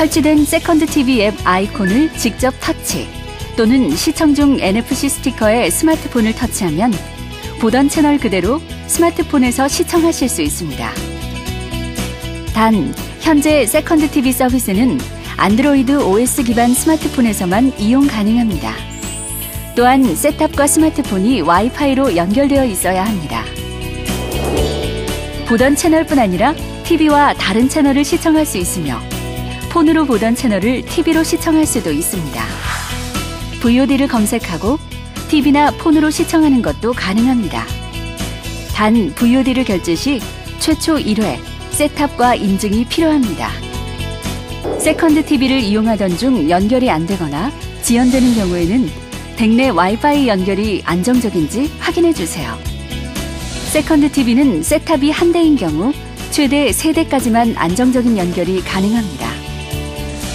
설치된 세컨드 TV 앱 아이콘을 직접 터치 또는 시청 중 NFC 스티커에 스마트폰을 터치하면 보던 채널 그대로 스마트폰에서 시청하실 수 있습니다. 단, 현재 세컨드 TV 서비스는 안드로이드 OS 기반 스마트폰에서만 이용 가능합니다. 또한 셋탑과 스마트폰이 와이파이로 연결되어 있어야 합니다. 보던 채널뿐 아니라 TV와 다른 채널을 시청할 수 있으며 폰으로 보던 채널을 TV로 시청할 수도 있습니다. VOD를 검색하고 TV나 폰으로 시청하는 것도 가능합니다. 단 VOD를 결제 시 최초 1회 셋탑과 인증이 필요합니다. 세컨드 TV를 이용하던 중 연결이 안 되거나 지연되는 경우에는 백내 와이파이 연결이 안정적인지 확인해 주세요. 세컨드 TV는 셋탑이 한 대인 경우 최대 3대까지만 안정적인 연결이 가능합니다.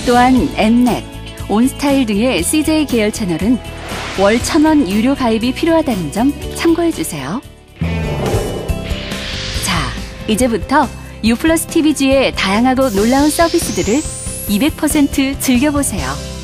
또한 엠넷, 온스타일 등의 CJ 계열 채널은 월 1000원 유료 가입이 필요하다는 점 참고해 주세요. 자, 이제부터 유플러스 TVG의 다양하고 놀라운 서비스들을 200% 즐겨보세요.